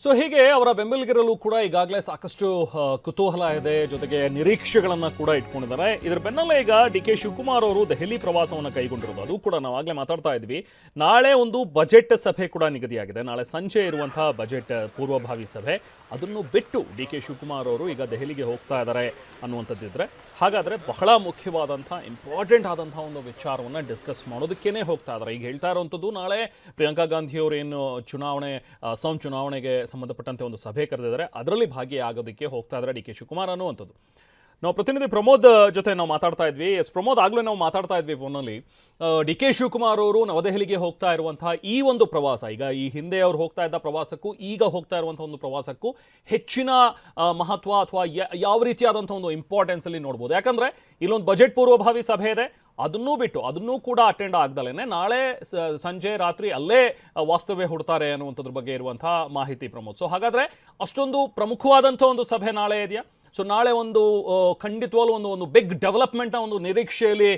So ಹೀಗೆ ಅವರ ಬೆಂಬಲಿಗರಲ್ಲೂ ಕೂಡ ಈಗಾಗಲೇ ಸಾಕಷ್ಟು ಕುತೂಹಲ ಇದೆ. ಜೊತೆಗೆ ನಿರೀಕ್ಷೆಗಳನ್ನು ಕೂಡ ಇಟ್ಕೊಂಡಿದ್ದಾರೆ. ಇದರ ಬೆನ್ನಲ್ಲೇ ಈಗ ಡಿ ಕೆ ಶಿವಕುಮಾರ್ ಅವರು ದೆಹಲಿ ಪ್ರವಾಸವನ್ನು ಕೈಗೊಂಡಿರೋದು. ಅದು ಕೂಡ ನಾವು ಆಗ್ಲೇ ಮಾತಾಡ್ತಾ ಇದ್ವಿ. ನಾಳೆ ಒಂದು ಬಜೆಟ್ ಸಭೆ ಕೂಡ ನಿಗದಿಯಾಗಿದೆ. ನಾಳೆ ಸಂಜೆ ಇರುವಂತಹ ಬಜೆಟ್, ಪೂರ್ವಭಾವಿ ಸಭೆ. ಅದನ್ನು ಬಿಟ್ಟು ಡಿ ಕೆ ಶಿವಕುಮಾರ್ ಅವರು ಈಗ ದೆಹಲಿಗೆ ಹೋಗ್ತಾ ಇದ್ದಾರೆ ಅನ್ನುವಂಥದ್ದಿದ್ರೆ ಹಾಗಾದ್ರೆ ಬಹಳ ಮುಖ್ಯವಾದಂಥ ಇಂಪಾರ್ಟೆಂಟ್ ಆದಂಥ ಒಂದು ವಿಚಾರವನ್ನು ಡಿಸ್ಕಸ್ ಮಾಡೋದಕ್ಕೇನೆ ಹೋಗ್ತಾ ಇದ್ದಾರೆ. ಈಗ ಹೇಳ್ತಾ ಇರುವಂಥದ್ದು ನಾಳೆ ಪ್ರಿಯಾಂಕಾ ಗಾಂಧಿ ಏನು ಚುನಾವಣೆ, ಅಸ್ಸಾಂ ಚುನಾವಣೆಗೆ ಸಂಬಂಧಪಟ್ಟಂತೆ ಒಂದು ಸಭೆ ಕರೆದಿದ್ದಾರೆ. ಅದರಲ್ಲಿ ಭಾಗಿಯಾಗೋದಕ್ಕೆ ಹೋಗ್ತಾ ಇದ್ದಾರೆ ಡಿ ಕೆ ಶಿವಕುಮಾರ್ ಅನ್ನುವಂಥದ್ದು. ನಾವು ಪ್ರತಿನಿಧಿ ಪ್ರಮೋದ್ ಜೊತೆ ನಾವು ಮಾತಾಡ್ತಾ ಇದ್ವಿ. ಎಸ್, ಪ್ರಮೋದ್, ಆಗ್ಲೇ ನಾವು ಮಾತಾಡ್ತಾ ಇದ್ವಿ ಫೋನಲ್ಲಿ. ಡಿ ಕೆ ಶಿವಕುಮಾರ್ ಅವರು ನವದೆಹಲಿಗೆ ಹೋಗ್ತಾ ಇರುವಂತಹ ಈ ಒಂದು ಪ್ರವಾಸ, ಈಗ ಈ ಹಿಂದೆ ಅವ್ರು ಹೋಗ್ತಾ ಇದ್ದ ಪ್ರವಾಸಕ್ಕೂ, ಈಗ ಹೋಗ್ತಾ ಇರುವಂತಹ ಒಂದು ಪ್ರವಾಸಕ್ಕೂ ಹೆಚ್ಚಿನ ಮಹತ್ವ ಅಥವಾ ಯಾವ ರೀತಿಯಾದಂಥ ಒಂದು ಇಂಪಾರ್ಟೆನ್ಸ್ ಅಲ್ಲಿ ನೋಡ್ಬೋದು. ಯಾಕಂದ್ರೆ ಇಲ್ಲೊಂದು ಬಜೆಟ್ ಪೂರ್ವಭಾವಿ ಸಭೆ ಇದೆ. ಅದನ್ನೂ ಬಿಟ್ಟು, ಅದನ್ನೂ ಕೂಡ ಅಟೆಂಡ್ ಆಗ್ದಲೇನೆ ನಾಳೆ ಸಂಜೆ ರಾತ್ರಿ ಅಲ್ಲೇ ವಾಸ್ತವ್ಯ ಹುಡ್ತಾರೆ ಅನ್ನುವಂಥದ್ರ ಬಗ್ಗೆ ಇರುವಂತಹ ಮಾಹಿತಿ ಪ್ರಮೋದ್. ಸೊ ಹಾಗಾದ್ರೆ ಅಷ್ಟೊಂದು ಪ್ರಮುಖವಾದಂಥ ಒಂದು ಸಭೆ ನಾಳೆ ಇದೆಯಾ? ಸೊ ನಾಳೆ ಒಂದು ಖಂಡಿತವಾಗ್ಲೂ ಒಂದು ಒಂದು ಬಿಗ್ ಡೆವಲಪ್ಮೆಂಟ್ನ ಒಂದು ನಿರೀಕ್ಷೆಯಲ್ಲಿ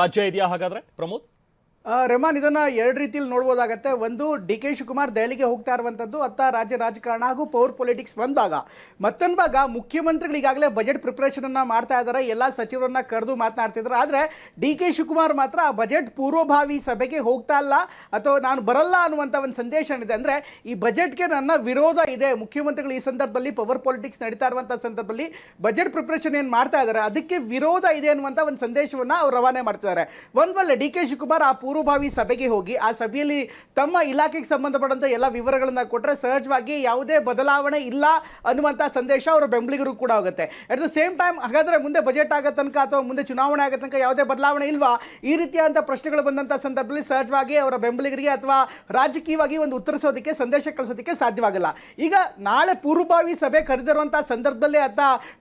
ರಾಜ್ಯ ಇದೆಯಾ ಹಾಗಾದ್ರೆ ಪ್ರಮೋದ್? ರೆಮಾನ್ ಇದನ್ನ ಎರಡು ರೀತಿಯಲ್ಲಿ ನೋಡ್ಬೋದಾಗತ್ತೆ. ಒಂದು, ಡಿ ಕೆ ಶಿವಕುಮಾರ್ ದೆಹಲಿಗೆ ಹೋಗ್ತಾ ಇರುವಂಥದ್ದು ಅತ್ತ ರಾಜ್ಯ ರಾಜಕಾರಣ ಹಾಗೂ ಪವರ್ ಪೊಲಿಟಿಕ್ಸ್ ಒಂದು ಭಾಗ ಮತ್ತೊಂದು ಭಾಗ ಮುಖ್ಯಮಂತ್ರಿಗಳು ಈಗಾಗಲೇ ಬಜೆಟ್ ಪ್ರಿಪ್ರೇಷನ್ ಅನ್ನ ಮಾಡ್ತಾ ಇದ್ದಾರೆ ಎಲ್ಲ ಸಚಿವರನ್ನ ಕರೆದು ಮಾತನಾಡ್ತಿದ್ರು. ಆದರೆ, ಡಿ ಕೆ ಶಿವಕುಮಾರ್ ಮಾತ್ರ ಆ ಬಜೆಟ್ ಪೂರ್ವಭಾವಿ ಸಭೆಗೆ ಹೋಗ್ತಾ ಇಲ್ಲ. ಅಥವಾ ನಾನು ಬರಲ್ಲ ಅನ್ನುವಂಥ ಒಂದು ಸಂದೇಶ ಏನಿದೆ ಅಂದರೆ, ಈ ಬಜೆಟ್ಗೆ ನನ್ನ ವಿರೋಧ ಇದೆ. ಮುಖ್ಯಮಂತ್ರಿಗಳು ಈ ಸಂದರ್ಭದಲ್ಲಿ ಪವರ್ ಪೊಲಿಟಿಕ್ಸ್ ನಡೀತಾ ಇರುವಂಥ ಸಂದರ್ಭದಲ್ಲಿ ಬಜೆಟ್ ಪ್ರಿಪ್ರೇಷನ್ ಏನು ಮಾಡ್ತಾ ಇದ್ದಾರೆ ಅದಕ್ಕೆ ವಿರೋಧ ಇದೆ ಅನ್ನುವಂಥ ಒಂದು ಸಂದೇಶವನ್ನು ಅವ್ರು ರವಾನೆ ಮಾಡ್ತಿದ್ದಾರೆ ಒಂದು ವೇಳೆ ಡಿ ಕೆ ಶಿವಕುಮಾರ್ ಆ ಪೂರ್ವಭಾವಿ ಸಭೆಗೆ ಹೋಗಿ ಆ ಸಭೆಯಲ್ಲಿ ತಮ್ಮ ಇಲಾಖೆಗೆ ಸಂಬಂಧಪಟ್ಟಂಥ ಎಲ್ಲ ವಿವರಗಳನ್ನು ಕೊಟ್ಟರೆ ಸಹಜವಾಗಿ ಯಾವುದೇ ಬದಲಾವಣೆ ಇಲ್ಲ ಅನ್ನುವಂಥ ಸಂದೇಶ ಅವರ ಬೆಂಬಲಿಗರು ಕೂಡ ಹೋಗುತ್ತೆ ಅಟ್ ದ ಸೇಮ್ ಟೈಮ್ ಹಾಗಾದರೆ ಮುಂದೆ ಬಜೆಟ್ ಆಗೋ ತನಕ ಅಥವಾ ಮುಂದೆ ಚುನಾವಣೆ ಆಗೋ ತನಕ ಯಾವುದೇ ಬದಲಾವಣೆ ಇಲ್ವಾ? ಈ ರೀತಿಯಾದಂಥ ಪ್ರಶ್ನೆಗಳು ಬಂದಂಥ ಸಂದರ್ಭದಲ್ಲಿ ಸಹಜವಾಗಿ ಅವರ ಬೆಂಬಲಿಗರಿಗೆ ಅಥವಾ ರಾಜಕೀಯವಾಗಿ ಒಂದು ಉತ್ತರಿಸೋದಕ್ಕೆ, ಸಂದೇಶ ಕಳಿಸೋದಕ್ಕೆ ಸಾಧ್ಯವಾಗಲ್ಲ. ಈಗ ನಾಳೆ ಪೂರ್ವಭಾವಿ ಸಭೆ ಕರೆದಿರುವಂಥ ಸಂದರ್ಭದಲ್ಲೇ ಆತ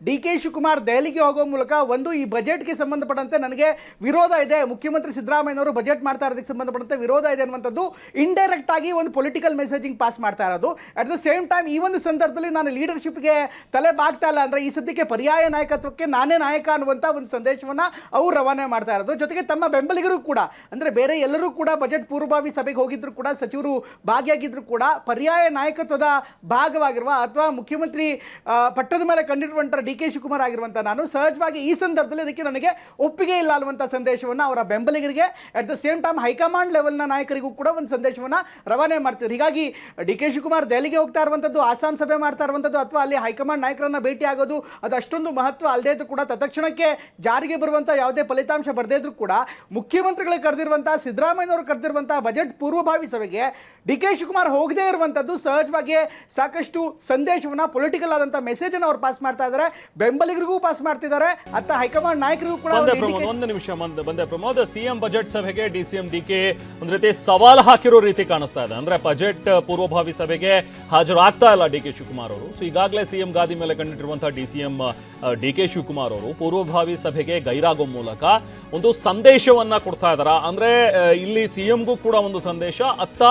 ಡಿ ಕೆ ಶಿವಕುಮಾರ್ ದೆಹಲಿಗೆ ಹೋಗೋ ಮೂಲಕ ಒಂದು ಈ ಬಜೆಟ್ಗೆ ಸಂಬಂಧಪಟ್ಟಂತೆ ನನಗೆ ವಿರೋಧ ಇದೆ. ಮುಖ್ಯಮಂತ್ರಿ ಸಿದ್ದರಾಮಯ್ಯನವರು ಬಜೆಟ್ ಮಾಡ್ತಾ ಇರೋದಕ್ಕೆ ಸಂಬಂಧಪಟ್ಟಂತೆ ವಿರೋಧ ಇದೆ ಅನ್ನುವಂಥದ್ದು ಇಂಡೈರೆಕ್ಟ್ ಆಗಿ ಒಂದು ಪೊಲಿಟಿಕಲ್ ಮೆಸೇಜಿಂಗ್ ಪಾಸ್ ಮಾಡ್ತಾ ಇರೋದು. ಅಟ್ ದ ಸೇಮ್ ಟೈಮ್ ಈ ಒಂದು ಸಂದರ್ಭದಲ್ಲಿ ನಾನು ಲೀಡರ್ಶಿಪ್ಗೆ ತಲೆ ಬಾಗ್ತಾ ಇಲ್ಲ ಅಂದರೆ ಈ ಸದ್ಯಕ್ಕೆ ಪರ್ಯಾಯ ನಾಯಕತ್ವಕ್ಕೆ ನಾನೇ ನಾಯಕ ಅನ್ನುವಂಥ ಒಂದು ಸಂದೇಶವನ್ನು ಅವರು ರವಾನೆ ಮಾಡ್ತಾ ಇರೋದು. ಜೊತೆಗೆ ತಮ್ಮ ಬೆಂಬಲಿಗರು ಕೂಡ, ಅಂದರೆ ಬೇರೆ ಎಲ್ಲರೂ ಕೂಡ ಬಜೆಟ್ ಪೂರ್ವಭಾವಿ ಸಭೆಗೆ ಹೋಗಿದ್ರು ಕೂಡ, ಸಚಿವರು ಭಾಗಿಯಾಗಿದ್ರು ಕೂಡ ಪರ್ಯಾಯ ನಾಯಕತ್ವದ ಭಾಗವಾಗಿರುವ ಅಥವಾ ಮುಖ್ಯಮಂತ್ರಿ ಪಟ್ಟದ ಮೇಲೆ ಕಂಡಿರುವಂಥ ಡಿ ಕೆ ಶಿವಕುಮಾರ್ ಆಗಿರುವಂಥ ನಾನು ಸಹಜವಾಗಿ ಈ ಸಂದರ್ಭದಲ್ಲಿ ಅದಕ್ಕೆ ನನಗೆ ಒಪ್ಪಿಗೆ ಇಲ್ಲ ಅನ್ನುವಂಥ ಸಂದೇಶವನ್ನು ಅವರ ಬೆಂಬಲಿಗರಿಗೆ at the same time high command ಲೆವೆಲ್ನ ನಾಯಕರಿಗೂ ಕೂಡ ಒಂದು ಸಂದೇಶವನ್ನು ರವಾನೆ ಮಾಡ್ತಿದ್ರು ಹೀಗಾಗಿ ಡಿ ಕೆ ಶಿವಕುಮಾರ್ ದೆಹಲಿಗೆ ಹೋಗ್ತಾ ಇರುವಂಥದ್ದು ಆಸಾಂ ಸಭೆ ಮಾಡ್ತಾ ಇರುವಂಥದ್ದು ಅಥವಾ ಅಲ್ಲಿ ಹೈಕಮಾಂಡ್ ನಾಯಕರನ್ನ ಭೇಟಿ ಆಗೋದು ಅದು ಅಷ್ಟೊಂದು ಮಹತ್ವ ಅಲ್ಲದೇ ಇದ್ರೂ ಕೂಡ ತತ್ಕ್ಷಣಕ್ಕೆ ಜಾರಿಗೆ ಬರುವಂಥ ಯಾವುದೇ ಫಲಿತಾಂಶ ಬರದೇ ಇದ್ರೂ ಕೂಡ ಮುಖ್ಯಮಂತ್ರಿಗಳಿಗೆ ಕರೆದಿರುವಂಥ ಸಿದ್ದರಾಮಯ್ಯನವರು ಕರೆದಿರುವಂಥ ಬಜೆಟ್ ಪೂರ್ವಭಾವಿ ಸಭೆಗೆ ಡಿ ಕೆ ಶಿವಕುಮಾರ್ ಹೋಗದೇ ಇರುವಂಥದ್ದು ಸಹಜವಾಗಿ ಸಾಕಷ್ಟು ಸಂದೇಶವನ್ನು ಪೊಲಿಟಿಕಲ್ ಆದಂಥ ಮೆಸೇಜನ್ನು ಅವರು ಪಾಸ್ ಮಾಡ್ತಾ ಇದ್ದಾರೆ. ಬೆಂಬಲಿಗರಿಗೂ ಪಾಸ್ ಮಾಡ್ತಿದ್ದಾರೆ. ಅತ್ತ ಹೈಕಮಾಂಡ್ ನಾಯಕರಿಗೂ ಕೂಡ ಒಂದು ನಿಮಿಷ ಬಂದೆ ಪ್ರಮೋದ. ಸಿಎಂ ಬಜೆಟ್ ಸಭೆಗೆ D C M D K ಒಂದ್ ರೀತಿ ಸವಾಲು ಹಾಕಿರೋ ರೀತಿ ಕಾಣಿಸ್ತಾ ಇದೆ. ಅಂದ್ರೆ ಬಜೆಟ್ ಪೂರ್ವಭಾವಿ ಸಭೆಗೆ ಹಾಜರಾಗ್ತಾ ಇಲ್ಲ ಡಿ ಕೆ ಶಿವಕುಮಾರ್ ಅವರು. ಸೊ ಈಗಾಗಲೇ ಸಿಎಂ ಗಾದಿ ಮೇಲೆ ಕಂಡಿಟ್ಟಿರುವಂತಹ D C M D K Shivakumar ಅವರು ಪೂರ್ವಭಾವಿ ಸಭೆಗೆ ಗೈರಾಗೋ ಮೂಲಕ ಒಂದು ಸಂದೇಶವನ್ನ ಕೊಡ್ತಾ ಇದಾರ. ಅಂದ್ರೆ ಇಲ್ಲಿ ಸಿಎಂಗೂ ಕೂಡ ಒಂದು ಸಂದೇಶ, ಅತ್ತ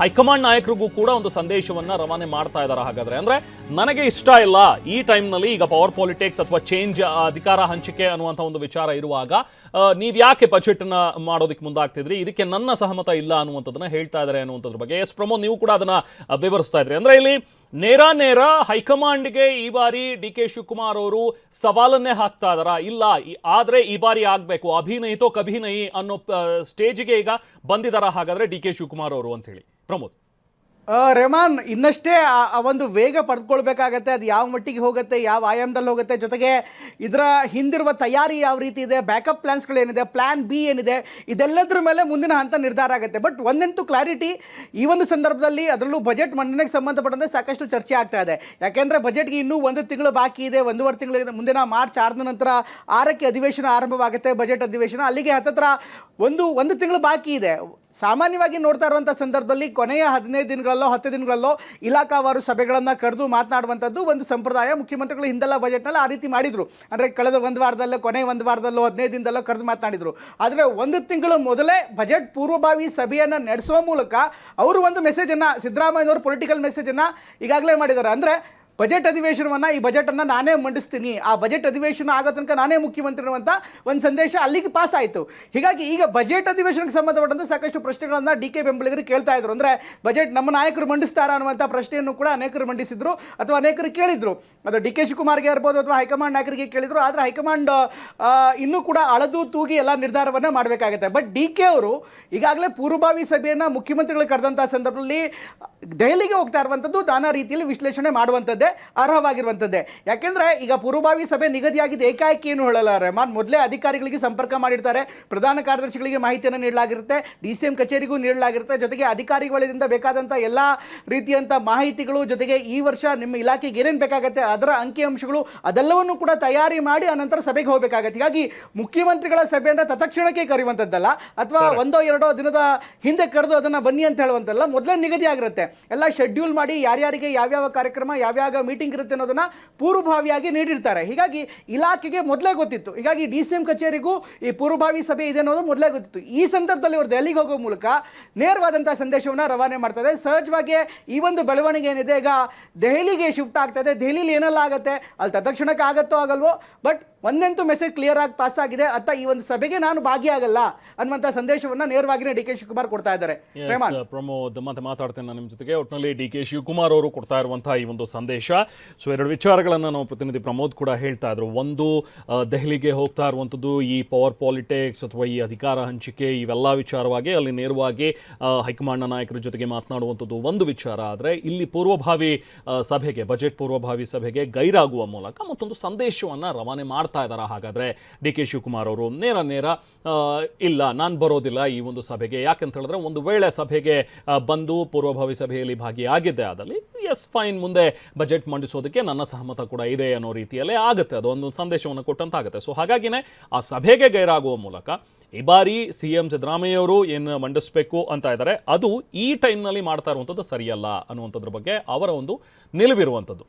ಹೈಕಮಾಂಡ್ ನಾಯಕರಿಗೂ ಕೂಡ ಒಂದು ಸಂದೇಶವನ್ನ ರವಾನೆ ಮಾಡ್ತಾ ಇದಾರ ಹಾಗಾದ್ರೆ. ಅಂದ್ರೆ, ನನಗೆ ಇಷ್ಟ ಇಲ್ಲ ಈ ಟೈಮ್ನಲ್ಲಿ ಈಗ ಪವರ್ ಪಾಲಿಟಿಕ್ಸ್ ಅಥವಾ ಚೇಂಜ್ ಅಧಿಕಾರ ಹಂಚಿಕೆ ಅನ್ನುವಂಥ ಒಂದು ವಿಚಾರ ಇರುವಾಗ ನೀವ್ ಯಾಕೆ ಬಜೆಟ್ ಮಾಡೋದಕ್ಕೆ ಮುಂದಾಗ್ತಿದ್ರಿ ಇದಕ್ಕೆ ನನ್ನ ಸಹಮತ ಇಲ್ಲ ಅನ್ನುವಂಥದ್ದನ್ನ ಹೇಳ್ತಾ ಇದ್ದಾರೆ ಅನ್ನುವಂಥದ್ರ ಬಗ್ಗೆ. ಎಸ್ ಪ್ರಮೋದ್, ನೀವು ಕೂಡ ಅದನ್ನ ವಿವರಿಸ್ತಾ ಇದ್ರಿ. ಅಂದ್ರೆ ಇಲ್ಲಿ ನೇರ ನೇರ ಹೈಕಮಾಂಡ್ಗೆ ಈ ಬಾರಿ ಡಿ ಕೆ ಶಿವಕುಮಾರ್ ಅವರು ಸವಾಲನ್ನೇ ಹಾಕ್ತಾ ಇದಾರ? ಇಲ್ಲ ಆದ್ರೆ ಈ ಬಾರಿ ಆಗ್ಬೇಕು. ಅಭಿನಯಿತೋ ಕಭಿನಯಿ ಅನ್ನೋ ಸ್ಟೇಜ್ಗೆ ಈಗ ಬಂದಿದಾರ ಹಾಗಾದ್ರೆ ಡಿ ಕೆ ಶಿವಕುಮಾರ್ ಅವರು ಅಂತ ಹೇಳಿ. ಪ್ರಮೋದ್. ರೆಮಾನ್ ಇನ್ನಷ್ಟೇ ಆ- ಒಂದು ವೇಗ ಪಡೆದುಕೊಳ್ಬೇಕಾಗತ್ತೆ ಅದು ಯಾವ ಮಟ್ಟಿಗೆ ಹೋಗುತ್ತೆ, ಯಾವ ಆಯಾಮದಲ್ಲಿ ಹೋಗುತ್ತೆ, ಜೊತೆಗೆ ಇದರ ಹಿಂದಿರುವ ತಯಾರಿ ಯಾವ ರೀತಿ ಇದೆ ಬ್ಯಾಕಪ್ ಪ್ಲಾನ್ಸ್ಗಳೇನಿದೆ ಪ್ಲ್ಯಾನ್ ಬಿ ಏನಿದೆ, ಇದೆಲ್ಲದ್ರ ಮೇಲೆ ಮುಂದಿನ ಹಂತ ನಿರ್ಧಾರ ಆಗುತ್ತೆ. ಬಟ್ ಒಂದಂತೂ ಕ್ಲಾರಿಟಿ ಈ ಒಂದು ಸಂದರ್ಭದಲ್ಲಿ ಅದರಲ್ಲೂ ಬಜೆಟ್ ಮಂಡನೆಗೆ ಸಂಬಂಧಪಟ್ಟಂತೆ ಸಾಕಷ್ಟು ಚರ್ಚೆ ಆಗ್ತಾ ಇದೆ. ಯಾಕೆಂದರೆ ಬಜೆಟ್ಗೆ ಇನ್ನೂ ಒಂದು ತಿಂಗಳು ಬಾಕಿ ಇದೆ, ಒಂದೂವರೆ ತಿಂಗಳ ಮುಂದಿನ ಮಾರ್ಚ್ ಆರದ ನಂತರ ಆರಕ್ಕೆ ಅಧಿವೇಶನ ಆರಂಭವಾಗುತ್ತೆ ಬಜೆಟ್ ಅಧಿವೇಶನ. ಅಲ್ಲಿಗೆ ಹತ್ತತ್ರ ಒಂದು ಒಂದು ತಿಂಗಳು ಬಾಕಿ ಇದೆ. ಸಾಮಾನ್ಯವಾಗಿ ನೋಡ್ತಾ ಇರುವಂಥ ಸಂದರ್ಭದಲ್ಲಿ ಕೊನೆಯ ಹದಿನೈದು ದಿನಗಳಲ್ಲೋ, ಹತ್ತು ದಿನಗಳಲ್ಲೋ ಇಲಾಖಾವಾರು ಸಭೆಗಳನ್ನು ಕರೆದು ಮಾತನಾಡುವಂಥದ್ದು ಒಂದು ಸಂಪ್ರದಾಯ. ಮುಖ್ಯಮಂತ್ರಿಗಳು ಹಿಂದೆಲ್ಲ ಬಜೆಟ್ನಲ್ಲಿ ಆ ರೀತಿ ಮಾಡಿದರು. ಅಂದರೆ ಕಳೆದ ಒಂದು ವಾರದಲ್ಲೋ, ಕೊನೆ ಒಂದು ವಾರದಲ್ಲೋ, ಹದಿನೈದು ದಿನದಲ್ಲೋ ಕರೆದು ಮಾತನಾಡಿದರು. ಆದರೆ ಒಂದು ತಿಂಗಳು ಮೊದಲೇ ಬಜೆಟ್ ಪೂರ್ವಭಾವಿ ಸಭೆಯನ್ನು ನಡೆಸುವ ಮೂಲಕ ಅವರು ಒಂದು ಮೆಸೇಜನ್ನು ಸಿದ್ದರಾಮಯ್ಯನವರು ಪೊಲಿಟಿಕಲ್ ಮೆಸೇಜನ್ನು ಈಗಾಗಲೇ ಮಾಡಿದ್ದಾರೆ. ಅಂದರೆ ಬಜೆಟ್ ಅಧಿವೇಶನವನ್ನ ಈ ಬಜೆಟನ್ನು ನಾನೇ ಮಂಡಿಸ್ತೀನಿ. ಆ ಬಜೆಟ್ ಅಧಿವೇಶನ ಆಗೋ ತನಕ ನಾನೇ ಮುಖ್ಯಮಂತ್ರಿ ಅನ್ನುವಂತ ಒಂದು ಸಂದೇಶ ಅಲ್ಲಿಗೆ ಪಾಸ್ ಆಯಿತು. ಹೀಗಾಗಿ ಈಗ ಬಜೆಟ್ ಅಧಿವೇಶನಕ್ಕೆ ಸಂಬಂಧಪಟ್ಟಂತೆ ಸಾಕಷ್ಟು ಪ್ರಶ್ನೆಗಳನ್ನು ಡಿ ಕೆ ಬೆಂಬಲಿಗರು ಕೇಳ್ತಾ ಇದ್ರು. ಅಂದ್ರೆ ಬಜೆಟ್ ನಮ್ಮ ನಾಯಕರು ಮಂಡಿಸ್ತಾರ ಅನ್ನುವಂಥ ಪ್ರಶ್ನೆಯನ್ನು ಕೂಡ ಅನೇಕರು ಮಂಡಿಸಿದ್ರು ಅಥವಾ ಅನೇಕರು ಕೇಳಿದ್ರು. ಅದು ಡಿ ಕೆ ಶಿವಕುಮಾರ್ಗೆ ಇರ್ಬೋದು ಅಥವಾ ಹೈಕಮಾಂಡ್ ನಾಯಕರಿಗೆ ಕೇಳಿದ್ರು. ಆದರೆ ಹೈಕಮಾಂಡ್ ಇನ್ನೂ ಕೂಡ ಅಳದು ತೂಗಿ ಎಲ್ಲ ನಿರ್ಧಾರವನ್ನ ಮಾಡಬೇಕಾಗುತ್ತೆ. ಬಟ್ ಡಿ ಕೆ ಅವರು ಈಗಾಗಲೇ ಪೂರ್ವಭಾವಿ ಸಭೆಯನ್ನ ಮುಖ್ಯಮಂತ್ರಿಗಳು ಕರೆದಂಥ ಸಂದರ್ಭದಲ್ಲಿ ದೆಹಲಿಗೆ ಹೋಗ್ತಾ ಇರುವಂಥದ್ದು ನಾನಾ ರೀತಿಯಲ್ಲಿ ವಿಶ್ಲೇಷಣೆ ಮಾಡುವಂಥದ್ದೇ ಅರ್ಹವಾಗಿರುವಂಥದ್ದೇ. ಯಾಕೆಂದ್ರೆ ಈಗ ಪೂರ್ವಭಾವಿ ಸಭೆ ನಿಗದಿಯಾಗಿದ್ದು ಏಕಾಏಕಿ ಏನು ಹೇಳಲ್ಲ ರೆಹಮಾನ್. ಮೊದಲೇ ಅಧಿಕಾರಿಗಳಿಗೆ ಸಂಪರ್ಕ ಮಾಡಿರ್ತಾರೆ ಪ್ರಧಾನ ಕಾರ್ಯದರ್ಶಿಗಳಿಗೆ ಮಾಹಿತಿಯನ್ನು ನೀಡಲಾಗಿರುತ್ತೆ ಡಿ ಸಿ ಎಂ ಕಚೇರಿಗೂ ನೀಡಲಾಗಿರುತ್ತೆ. ಜೊತೆಗೆ ಅಧಿಕಾರಿಗಳಿಂದ ಬೇಕಾದಂಥ ಎಲ್ಲ ರೀತಿಯಂಥ ಮಾಹಿತಿಗಳು ಜೊತೆಗೆ ಈ ವರ್ಷ ನಿಮ್ಮ ಇಲಾಖೆಗೆ ಏನೇನು ಬೇಕಾಗುತ್ತೆ ಅದರ ಅಂಕಿಅಂಶಗಳು ಅದೆಲ್ಲವನ್ನು ಕೂಡ ತಯಾರಿ ಮಾಡಿ ಅನಂತರ ಸಭೆಗೆ ಹೋಗಬೇಕಾಗತ್ತೆ. ಹೀಗಾಗಿ ಮುಖ್ಯಮಂತ್ರಿಗಳ ಸಭೆಯನ್ನು ತತ್ಕ್ಷಣಕ್ಕೆ ಕರೆಯುವಂಥದ್ದಲ್ಲ ಅಥವಾ ಒಂದೋ ಎರಡೋ ದಿನದ ಹಿಂದೆ ಕರೆದು ಅದನ್ನು ಬನ್ನಿ ಅಂತ ಹೇಳುವಂತಲ್ಲ ಮೊದಲೇ ನಿಗದಿ ಆಗಿರುತ್ತೆ ಎಲ್ಲ ಶೆಡ್ಯೂಲ್ ಮಾಡಿ ಯಾರ್ಯಾರಿಗೆ ಯಾವ್ಯಾವ ಕಾರ್ಯಕ್ರಮ ಯಾವ್ಯಾವ ಮೀಟಿಂಗ್ ಇರುತ್ತೆ ಅನ್ನೋದನ್ನ ಪೂರ್ವಭಾವಿಯಾಗಿ ನೀಡಿರ್ತಾರೆ. ಹೀಗಾಗಿ ಇಲಾಖೆಗೆ ಮೊದಲೇ ಗೊತ್ತಿತ್ತು. ಹೀಗಾಗಿ ಡಿ ಸಿ ಎಂ ಕಚೇರಿಗೂ ಈ ಪೂರ್ವಭಾವಿ ಸಭೆ ಇದೆ ಅನ್ನೋದು ಮೊದಲೇ ಗೊತ್ತಿತ್ತು. ಈ ಸಂದರ್ಭದಲ್ಲಿ ಅವರು ದೆಹಲಿಗೆ ಹೋಗೋ ಮೂಲಕ ನೇರವಾದಂಥ ಸಂದೇಶವನ್ನು ರವಾನೆ ಮಾಡ್ತದೆ ಸಹಜವಾಗಿ ಈ ಒಂದು ಬೆಳವಣಿಗೆ ಏನಿದೆ ಈಗ ದೆಹಲಿಗೆ ಶಿಫ್ಟ್ ಆಗ್ತದೆ. ದೆಹಲಿಲಿ ಏನೆಲ್ಲ ಆಗುತ್ತೆ? ಅಲ್ಲಿ ತತ್ಕ್ಷಣಕ್ಕೆ ಆಗತ್ತೋ ಆಗಲ್ವೋ? ಬಟ್ ಒಂದಂತೂ ಮೆಸೇಜ್ ಕ್ಲಿಯರ್ ಆಗಿ ಪಾಸ್ ಆಗಿದೆ. ಅತ್ತ ಈ ಒಂದು ಸಭೆಗೆ ನಾನು ಭಾಗಿಯಾಗಲ್ಲ ಅನ್ನುವಂಥ ಸಂದೇಶವನ್ನ ನೇರವಾಗಿನೇ ಡಿ ಕೆ ಶಿವಕುಮಾರ್ ಕೊಡ್ತಾ ಇದ್ದಾರೆ. ಪ್ರಮೋದ್ ಮತ್ತೆ ಮಾತಾಡ್ತೇನೆ ನಾನು ನಿಮ್ಮ ಜೊತೆಗೆ. ಒಟ್ಟಿನಲ್ಲಿ ಡಿ ಕೆ ಶಿವಕುಮಾರ್ ಅವರು ಕೊಡ್ತಾ ಇರುವಂತಹ ಈ ಒಂದು ಸಂದೇಶ. ಸೊ ಎರಡು ವಿಚಾರಗಳನ್ನು ನಾವು ಪ್ರತಿನಿಧಿ ಪ್ರಮೋದ್ ಕೂಡ ಹೇಳ್ತಾ ಇದ್ರು. ಒಂದು ದೆಹಲಿಗೆ ಹೋಗ್ತಾ ಇರುವಂಥದ್ದು ಈ ಪವರ್ ಪಾಲಿಟಿಕ್ಸ್ ಅಥವಾ ಈ ಅಧಿಕಾರ ಹಂಚಿಕೆ ಇವೆಲ್ಲ ವಿಚಾರವಾಗಿ ಅಲ್ಲಿ ನೇರವಾಗಿ ಹೈಕಮಾಂಡ್ನ ನಾಯಕರ ಜೊತೆಗೆ ಮಾತನಾಡುವಂಥದ್ದು ಒಂದು ವಿಚಾರ. ಆದರೆ ಇಲ್ಲಿ ಪೂರ್ವಭಾವಿ ಸಭೆಗೆ, ಬಜೆಟ್ ಪೂರ್ವಭಾವಿ ಸಭೆಗೆ ಗೈರಾಗುವ ಮೂಲಕ ಮತ್ತೊಂದು ಸಂದೇಶವನ್ನು ರವಾನೆ ಮಾಡ್ತಾ ಇದ್ದಾರೆ ಹಾಗಾದರೆ ಡಿ ಕೆ ಶಿವಕುಮಾರ್ ಅವರು ನೇರ ನೇರ ಇಲ್ಲ, ನಾನು ಬರೋದಿಲ್ಲ ಈ ಒಂದು ಸಭೆಗೆ. ಯಾಕಂತ ಹೇಳಿದ್ರೆ ಒಂದು ವೇಳೆ ಸಭೆಗೆ ಬಂದು ಪೂರ್ವಭಾವಿ ಸಭೆಯಲ್ಲಿ ಭಾಗಿಯಾಗಿದ್ದೆ ಅದಲ್ಲಿ ಎಸ್ ಫೈನ್ ಮುಂದೆ ಬಜೆಟ್ ಮಂಡಿಸೋದಕ್ಕೆ ನನ್ನ ಸಹಮತ ಕೂಡ ಇದೆ ಅನ್ನೋ ರೀತಿಯಲ್ಲೇ ಆಗುತ್ತೆ. ಅದು ಒಂದು ಸಂದೇಶವನ್ನು ಕೊಟ್ಟಂತಾಗುತ್ತೆ. ಸೊ ಹಾಗಾಗಿನೇ ಆ ಸಭೆಗೆ ಗೈರಾಗುವ ಮೂಲಕ ಈ ಬಾರಿ ಸಿ ಎಂ ಸಿದ್ದರಾಮಯ್ಯವರು ಏನು ಮಂಡಿಸಬೇಕು ಅಂತ ಇದ್ದಾರೆ ಅದು ಈ ಟೈಮ್ನಲ್ಲಿ ಮಾಡ್ತಾ ಇರುವಂಥದ್ದು ಸರಿಯಲ್ಲ ಅನ್ನುವಂಥದ್ರ ಬಗ್ಗೆ ಅವರ ಒಂದು ನಿಲುವಿರುವಂಥದ್ದು